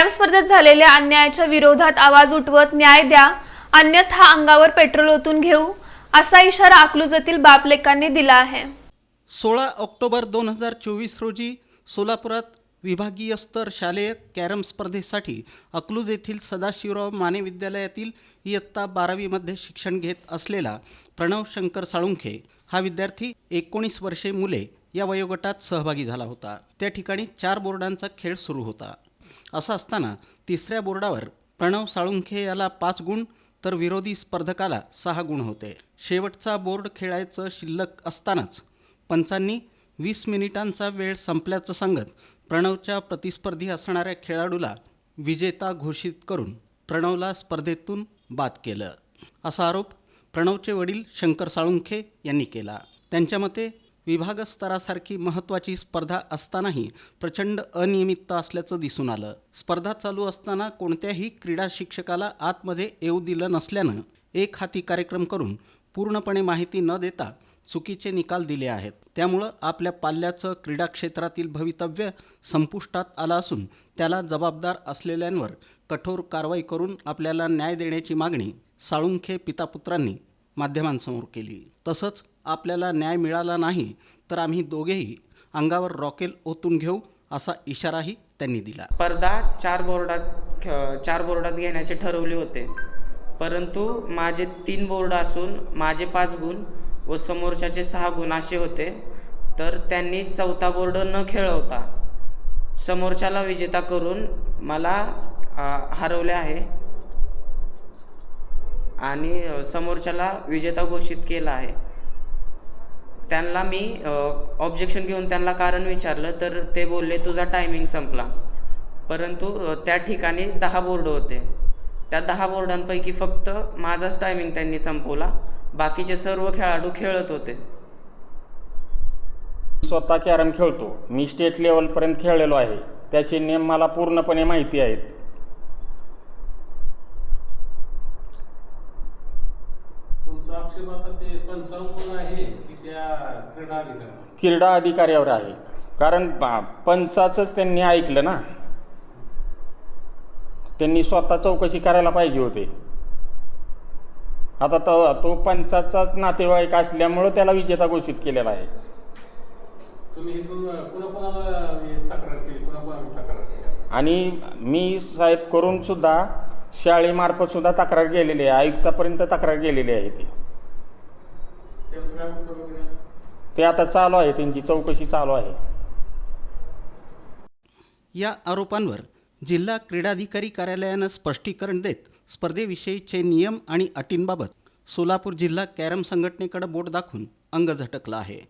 Carrom स्पर्धेत झालेल्या अन्यायाच्या विरोधात आवाज उठवत न्याय द्या अन्यथा अंगावर पेट्रोल ओतून घेऊ असा इशारा अकलूजतील बापलेकांनी दिला आहे. सोळा ऑक्टोबर दोन हजार चोवीस रोजी सोलापुरात विभागीय स्तर शालेय कॅरम स्पर्धेसाठी अकलूज येथील सदाशिवराव माने विद्यालयातील इयत्ता बारावीमध्ये शिक्षण घेत असलेला प्रणव शंकर साळुंखे हा विद्यार्थी एकोणीस वर्षे मुले या वयोगटात सहभागी झाला होता. त्या ठिकाणी चार बोर्डांचा खेळ सुरू होता. असं असताना तिसऱ्या बोर्डावर प्रणव साळुंखे याला पाच गुण तर विरोधी स्पर्धकाला सहा गुण होते. शेवटचा बोर्ड खेळायचं शिल्लक असतानाच पंचांनी वीस मिनिटांचा वेळ संपल्याचं सांगत प्रणवच्या प्रतिस्पर्धी असणाऱ्या खेळाडूला विजेता घोषित करून प्रणवला स्पर्धेतून बाद केलं. असा आरोप प्रणवचे वडील शंकर साळुंखे यांनी केला. त्यांच्या मते विभागस्तरासारखी महत्त्वाची स्पर्धा असतानाही प्रचंड अनियमितता असल्याचं दिसून आलं. स्पर्धा चालू असताना कोणत्याही क्रीडा शिक्षकाला आतमध्ये येऊ दिलं नसल्यानं एक हाती कार्यक्रम करून पूर्णपणे माहिती न देता चुकीचे निकाल दिले आहेत. त्यामुळं आपल्या पाल्याचं क्रीडा क्षेत्रातील भवितव्य संपुष्टात आलं असून त्याला जबाबदार असलेल्यांवर कठोर कारवाई करून आपल्याला न्याय देण्याची मागणी साळुंखे पितापुत्रांनी माध्यमांसमोर केली. तसंच आपल्याला न्याय मिळाला नाही तर आम्ही दोघेही अंगावर रॉकेल ओतून घेऊ असा इशाराही त्यांनी दिला. स्पर्धा चार बोर्डात चार बोर्डात घेण्याचे ठरवले होते. परंतु माझे तीन बोर्ड असून माझे पाच गुण व समोरच्याचे सहा गुण असे होते तर त्यांनी चौथा बोर्ड न खेळवता समोरच्याला विजेता करून मला हरवले आहे आणि समोरच्याला विजेता घोषित केला आहे. त्यांना मी ऑब्जेक्शन घेऊन त्यांना कारण विचारलं तर ते बोलले तुझा टायमिंग संपला. परंतु त्या ठिकाणी दहा बोर्ड होते. त्या दहा बोर्डांपैकी फक्त माझाच टायमिंग त्यांनी संपवला. बाकीचे सर्व खेळाडू खेळत होते. स्वतः कॅरम खेळतो. मी स्टेट लेवलपर्यंत खेळलेलो आहे. त्याचे नियम मला पूर्णपणे माहिती आहेत. तुमचा आक्षेप आता ते पंचावन्न आहे. क्रीडा अधिकाऱ्यावर आहे. कारण पंचाचंच त्यांनी ऐकलं ना. त्यांनी स्वतः चौकशी करायला पाहिजे होते. आता तो तो पंचाचाच नातेवाईक असल्यामुळं त्याला विजेता घोषित केलेला आहे. आणि मी साहेब करून सुद्धा शाळेमार्फत सुद्धा तक्रार गेलेली आहे. आयुक्तापर्यंत तक्रार गेलेली आहे ती. ते आता चालू आहे त्यांची चौकशी चालू आहे. या आरोपांवर जिल्हा क्रीडाधिकारी कार्यालयानं स्पष्टीकरण देत स्पर्धेविषयीचे नियम आणि अटींबाबत सोलापूर जिल्हा कॅरम संघटनेकडे बोट दाखवून अंग झटकलं आहे.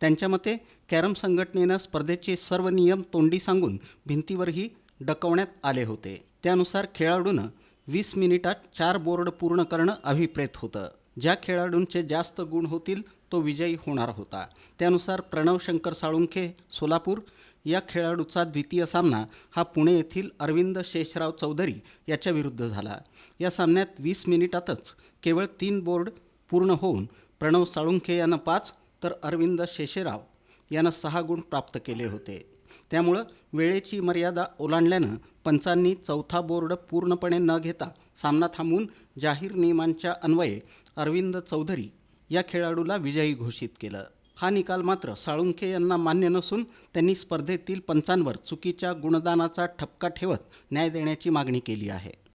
त्यांच्या मते कॅरम संघटनेनं स्पर्धेचे सर्व नियम तोंडी सांगून भिंतीवरही डकवण्यात आले होते. त्यानुसार खेळाडूनं वीस मिनिटात चार बोर्ड पूर्ण करणं अभिप्रेत होतं. ज्या खेळाडूंचे जास्त गुण होतील तो विजयी होणार होता. त्यानुसार प्रणव शंकर साळुंखे सोलापूर. या खेळाडूचा द्वितीय सामना हा पुणे येथील अरविंद शेषराव चौधरी याच्या विरुद्ध झाला. या सामन्यात वीस मिनिटातच केवळ तीन बोर्ड पूर्ण होऊन प्रणव साळुंखे यानं पाच तर अरविंद शेषराव यानं सहा गुण प्राप्त केले होते. त्यामुळं वेळेची मर्यादा ओलांडल्यानं पंचांनी चौथा बोर्ड पूर्णपणे न घेता सामना थांबवून जाहीर नियमांच्या अन्वये अरविंद चौधरी या खेळाडूला विजयी घोषित केलं. हा निकाल मात्र साळुंखे यांना मान्य नसून त्यांनी स्पर्धेतील पंचांवर चुकीच्या गुणदानाचा ठपका ठेवत न्याय देण्याची मागणी केली आहे.